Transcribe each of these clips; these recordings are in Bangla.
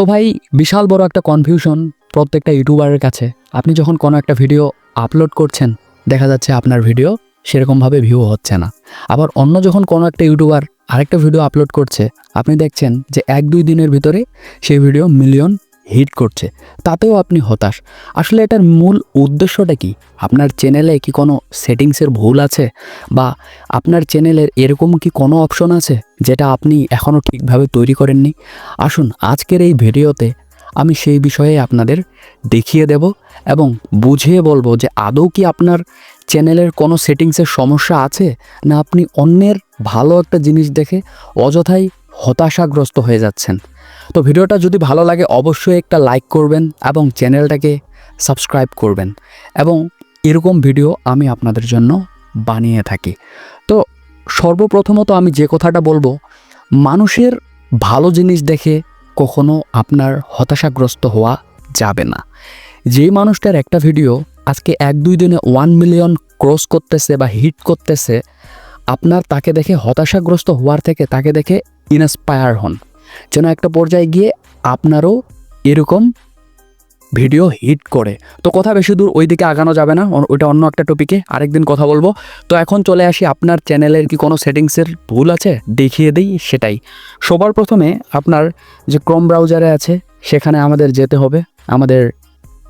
তো ভাই, বিশাল বড় একটা কনফিউশন প্রত্যেকটা ইউটিউবারের কাছে। আপনি যখন কোনো একটা ভিডিও আপলোড করছেন, দেখা যাচ্ছে আপনার ভিডিও সেরকমভাবে ভিউ হচ্ছে না। আবার অন্য যখন কোনো একটা ইউটিউবার আরেকটা ভিডিও আপলোড করছে, আপনি দেখছেন যে এক দুই দিনের ভিতরে সেই ভিডিও মিলিয়ন হিট করছে, তাতেও আপনি হতাশ। আসলে এটার মূল উদ্দেশ্যটা কি? আপনার চ্যানেলে কি কোনো সেটিংসের ভুল আছে? বা আপনার চ্যানেলের এরকম কি কোনো অপশন আছে যেটা আপনি এখনও ঠিকভাবে তৈরি করেননি? আসুন, আজকের এই ভিডিওতে আমি সেই বিষয়ে আপনাদের দেখিয়ে দেব এবং বুঝিয়ে বলব যে আদৌ কি আপনার চ্যানেলের কোনো সেটিংসের সমস্যা আছে না আপনি অন্যের ভালো একটা জিনিস দেখে অযথাই হতাশাগ্রস্ত হয়ে যাচ্ছেন। তো ভিডিওটা যদি ভালো লাগে, অবশ্যই একটা লাইক করবেন এবং চ্যানেলটাকে সাবস্ক্রাইব করবেন এবং এরকম ভিডিও আমি আপনাদের জন্য বানিয়ে থাকি। তো সর্বপ্রথমত আমি যে কথাটা বলব, মানুষের ভালো জিনিস দেখে কখনো আপনার হতাশাগ্রস্ত হওয়া যাবে না। যেই মানুষটার একটা ভিডিও আজকে এক দুই দিনে ওয়ান মিলিয়ন ক্রস করতেছে বা হিট করতেছে, আপনার তাকে দেখে হতাশাগ্রস্ত হওয়ার থেকে তাকে দেখে ইন্সপায়ার হন। যেন একটা পর্যায়ে গিয়ে আপনারও এরকম ভিডিও হিট করে। তো কথা বেশি দূর ওই দিকে আগানো যাবে না ওইটা অন্য একটা টপিকে আরেকদিন কথা বলব। তো এখন চলে আসি আপনার চ্যানেলের কি কোনো সেটিংসের ভুল আছে? দেখিয়ে দিই সেটাই। সবার প্রথমে আপনার যে ক্রোম ব্রাউজারে আছে, সেখানে আমাদের যেতে হবে। আমাদের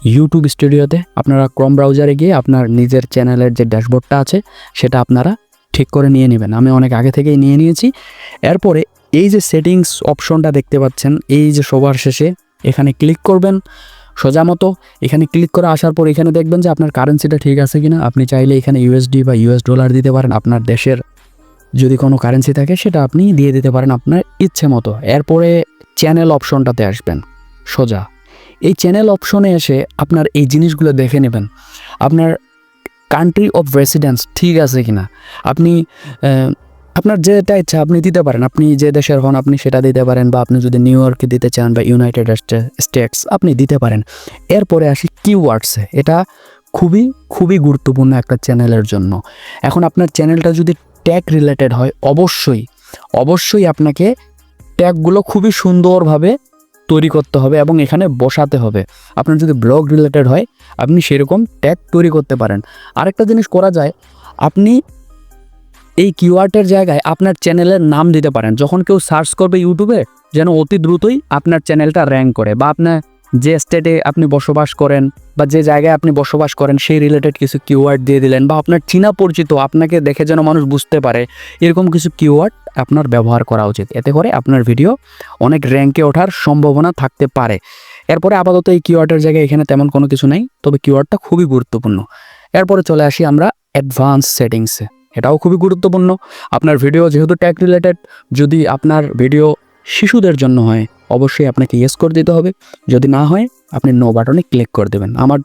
ইউটিউব স্টুডিওতে আপনারা ক্রোম ব্রাউজারে গিয়ে আপনার নিজের চ্যানেলের যে ড্যাশবোর্ডটা আছে, সেটা আপনারা ঠিক করে নিয়ে নেবেন। আমি অনেক আগে থেকেই নিয়ে নিয়েছি। এরপরে এই যে সেটিংস অপশনটা দেখতে পাচ্ছেন, এই যে সবার শেষে এখানে ক্লিক করবেন, সোজা মতো এখানে ক্লিক করে আসার পর এখানে দেখবেন যে আপনার কারেন্সিটা ঠিক আছে কিনা। আপনি চাইলে এখানে ইউএসডি বা ইউএস ডলার দিতে পারেন, আপনার দেশের যদি কোনো কারেন্সি থাকে সেটা আপনি দিয়ে দিতে পারেন আপনার ইচ্ছে মতো। এরপরে চ্যানেল অপশনটাতে আসবেন, সোজা। এই চ্যানেল অপশনে এসে আপনার এই জিনিসগুলো দেখে নেবেন। আপনার কান্ট্রি অফ রেসিডেন্স ঠিক আছে কিনা। আপনি আপনার যেটা ইচ্ছা, আপনি দিতে পারেন। আপনি যে দেশের হন, আপনি সেটা দিতে পারেন বা আপনি যদি নিউ ইয়র্কে দিতে চান বা ইউনাইটেড স্টেটস, আপনি দিতে পারেন। এরপরে আসি কিওয়ার্ডসে এটা খুবই খুবই গুরুত্বপূর্ণ একটা চ্যানেলের জন্য। এখন আপনার চ্যানেলটা যদি ট্যাগ রিলেটেড হয়, অবশ্যই অবশ্যই আপনাকে ট্যাগগুলো খুবই সুন্দরভাবে তৈরি করতে হবে এবং এখানে বসাতে হবে। আপনার যদি ব্লগ রিলেটেড হয়, আপনি সেরকম ট্যাগ তৈরি করতে পারেন। আরেকটা জিনিস করা যায়, আপনি এই কিওয়ার্ডের জায়গায় আপনার চ্যানেলের নাম দিতে পারেন। যখন কেউ সার্চ করবে ইউটিউবে, যেন অতি দ্রুতই আপনার চ্যানেলটা র্যাঙ্ক করে বা আপনার যে স্টেটে আপনি বসবাস করেন বা যে জায়গায় আপনি বসবাস করেন, সেই রিলেটেড কিছু কিওয়ার্ড দিয়ে দিলেন বা আপনার চীনা পরিচিত আপনাকে দেখে যেন মানুষ বুঝতে পারে, এরকম কিছু কিওয়ার্ড আপনার ব্যবহার করা উচিত। এতে করে আপনার ভিডিও অনেক র্যাঙ্কে ওঠার সম্ভাবনা থাকতে পারে। এরপরে আপাতত এই কিওয়ার্ডের জায়গায় এখানে তেমন কোনো কিছু নেই, তবে কিওয়ার্ডটা খুবই গুরুত্বপূর্ণ। এরপরে চলে আসি আমরা অ্যাডভান্স সেটিংসে এটাও খুবই গুরুত্বপূর্ণ। আপনার ভিডিও যেহেতু ট্যাগ রিলেটেড যদি আপনার ভিডিও শিশুদের জন্য হয়, অবশ্যই আপনাকে ইয়েস করে দিতে হবে। যদি না হয়, আপনি নো বাটনে ক্লিক করে দেবেন। আমার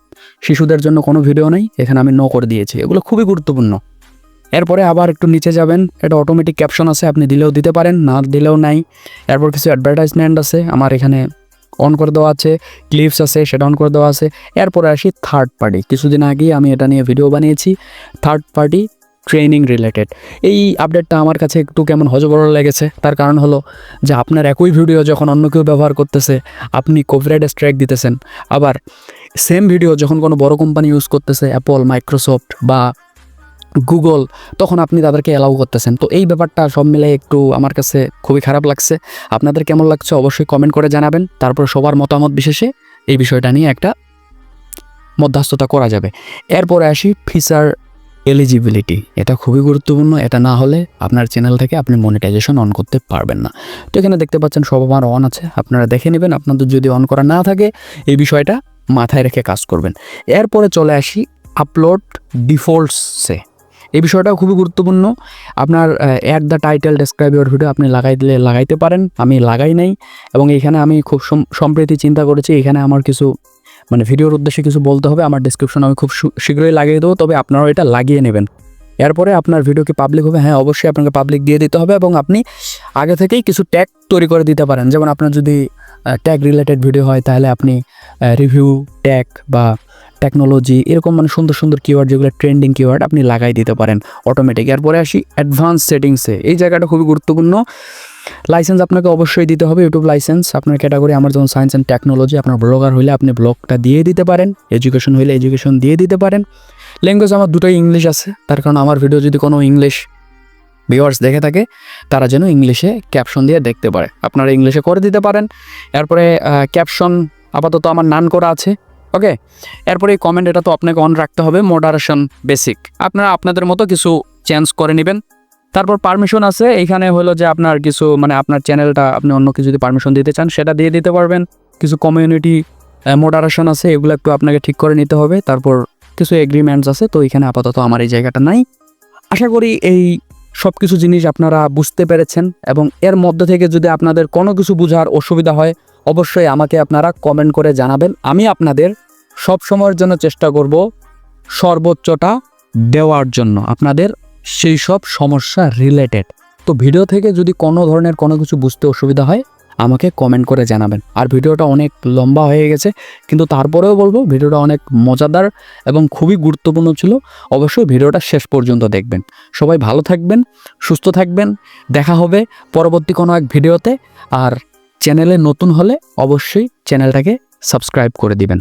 শিশুদের জন্য কোনো ভিডিও নেই, এখানে আমি নো করে দিয়েছি। এগুলো খুবই গুরুত্বপূর্ণ। এরপরে আবার একটু নিচে যাবেন। এটা অটোমেটিক ক্যাপশন আছে, আপনি দিলেও দিতে পারেন, না দিলেও নাই। এরপর কিছু অ্যাডভার্টাইজমেন্ট আছে, আমার এখানে অন করে দেওয়া আছে ক্লিপস আছে, সেটা অন করে দেওয়া আছে। এরপরে আসি থার্ড পার্টি কিছুদিন আগেই আমি এটা নিয়ে ভিডিও বানিয়েছি। থার্ড পার্টি ট্রেনিং রিলেটেড এই আপডেটটা আমার কাছে একটু কেমন হজবড় লেগেছে, তার কারণ হলো যে আপনার একই ভিডিও যখন অন্য কেউ ব্যবহার করতেছে, আপনি কপিরাইট স্ট্রাইক দিতেছেন। আবার সেম ভিডিও যখন কোনো বড় কোম্পানি ইউজ করতেছে অ্যাপল মাইক্রোসফট বা গুগল তখন আপনি তাদেরকে অ্যালাউ করতেছেন। তো এই ব্যাপারটা সব মিলে একটু আমার কাছে খুবই খারাপ লাগছে। আপনাদের কেমন লাগছে অবশ্যই কমেন্ট করে জানাবেন। তারপর সবার মতামত বিশেষে এই বিষয়টা নিয়ে একটা মধ্যস্থতা করা যাবে। এরপরে আসি ফিচার এলিজিবিলিটি এটা খুবই গুরুত্বপূর্ণ, এটা না হলে আপনার চ্যানেল থেকে আপনি মনিটাইজেশন অন করতে পারবেন না। তো এখানে দেখতে পাচ্ছেন সব আমার অন আছে, আপনারা দেখে নেবেন, আপনাদের যদি অন করা না থাকে, এই বিষয়টা মাথায় রেখে কাজ করবেন। এরপরে চলে আসি আপলোড ডিফল্টসে এই বিষয়টাও খুবই গুরুত্বপূর্ণ, আপনার at the title describe your video আপনি লাগাই দিলে, লাগাইতে পারেন, আমি লাগাই নাই, এবং এখানে আমি খুব সম- সম্প্রতি চিন্তা করেছি, এখানে আমার কিছু মানে ভিডিওর উদ্দেশ্যে কিছু বলতে হবে, আমার ডিসক্রিপশন আমি খুব শীঘ্রই লাগিয়ে দেবো, তবে আপনারাও এটা লাগিয়ে নেবেন। এরপরে আপনার ভিডিও কি পাবলিক হবে? হ্যাঁ অবশ্যই আপনাকে পাবলিক দিয়ে দিতে হবে এবং আপনি আগে থেকেই কিছু ট্যাগ তৈরি করে দিতে পারেন। যেমন আপনার যদি ট্যাগ রিলেটেড ভিডিও হয়, তাহলে আপনি রিভিউ ট্যাগ বা টেকনোলজি এরকম মানে সুন্দর সুন্দর কিওয়ার্ড যেগুলো ট্রেন্ডিং কিওয়ার্ড আপনি লাগাই দিতে পারেন অটোমেটিক এরপরে আসি অ্যাডভান্স সেটিংসে এই জায়গাটা খুবই গুরুত্বপূর্ণ। লাইসেন্স আপনাকে অবশ্যই দিতে হবে ইউটিউব লাইসেন্স আপনার ক্যাটাগরি আমার যেমন সায়েন্স অ্যান্ড টেকনোলজি আপনার ব্লগার হলে আপনি ব্লগটা দিয়ে দিতে পারেন এডুকেশন হলে এডুকেশন দিয়ে দিতে পারেন। ল্যাঙ্গুয়েজ আমার দুটোই ইংলিশ আছে, তার কারণ আমার ভিডিও যদি কোনো ইংলিশ ভিউয়ার্স দেখে থাকে, তারা যেন ইংলিশে ক্যাপশন দিয়ে দেখতে পারে। আপনারা ইংলিশে করে দিতে পারেন। এরপরে ক্যাপশন আপাতত আমার নান করা আছে ওকে এরপরে কমেন্ট এটা তো আপনাকে অন রাখতে হবে মডারেশন বেসিক আপনারা আপনাদের মতো কিছু চেঞ্জ করে নেবেন। তারপর পারমিশন আছে, এখানে হলো যে আপনার কিছু মানে আপনার চ্যানেলটা আপনি অন্য কিছু যদি পারমিশন দিতে চান, সেটা দিয়ে দিতে পারবেন। কিছু কমিউনিটি মোডারেশন আছে, এগুলো একটু আপনাকে ঠিক করে নিতে হবে। তারপর কিছু এগ্রিমেন্টস আছে, তো এখানে আপাতত আমার এই জায়গাটা নাই। আশা করি এই সব কিছু জিনিস আপনারা বুঝতে পেরেছেন এবং এর মধ্যে থেকে যদি আপনাদের কোনো কিছু বোঝার অসুবিধা হয়, অবশ্যই আমাকে আপনারা কমেন্ট করে জানাবেন। আমি আপনাদের সব সময়ের জন্য চেষ্টা করব সর্বোচ্চটা দেওয়ার জন্য, আপনাদের সেই সব সমস্যা রিলেটেড তো ভিডিও থেকে যদি কোনো ধরনের কোনো কিছু বুঝতে অসুবিধা হয়, আমাকে কমেন্ট করে জানাবেন। আর ভিডিওটা অনেক লম্বা হয়ে গেছে, কিন্তু তারপরেও বলব ভিডিওটা অনেক মজাদার এবং খুবই গুরুত্বপূর্ণ ছিল। অবশ্যই ভিডিওটা শেষ পর্যন্ত দেখবেন। সবাই ভালো থাকবেন, সুস্থ থাকবেন। দেখা হবে পরবর্তী কোনো এক ভিডিওতে আর চ্যানেলে নতুন হলে অবশ্যই চ্যানেলটাকে সাবস্ক্রাইব করে দিবেন।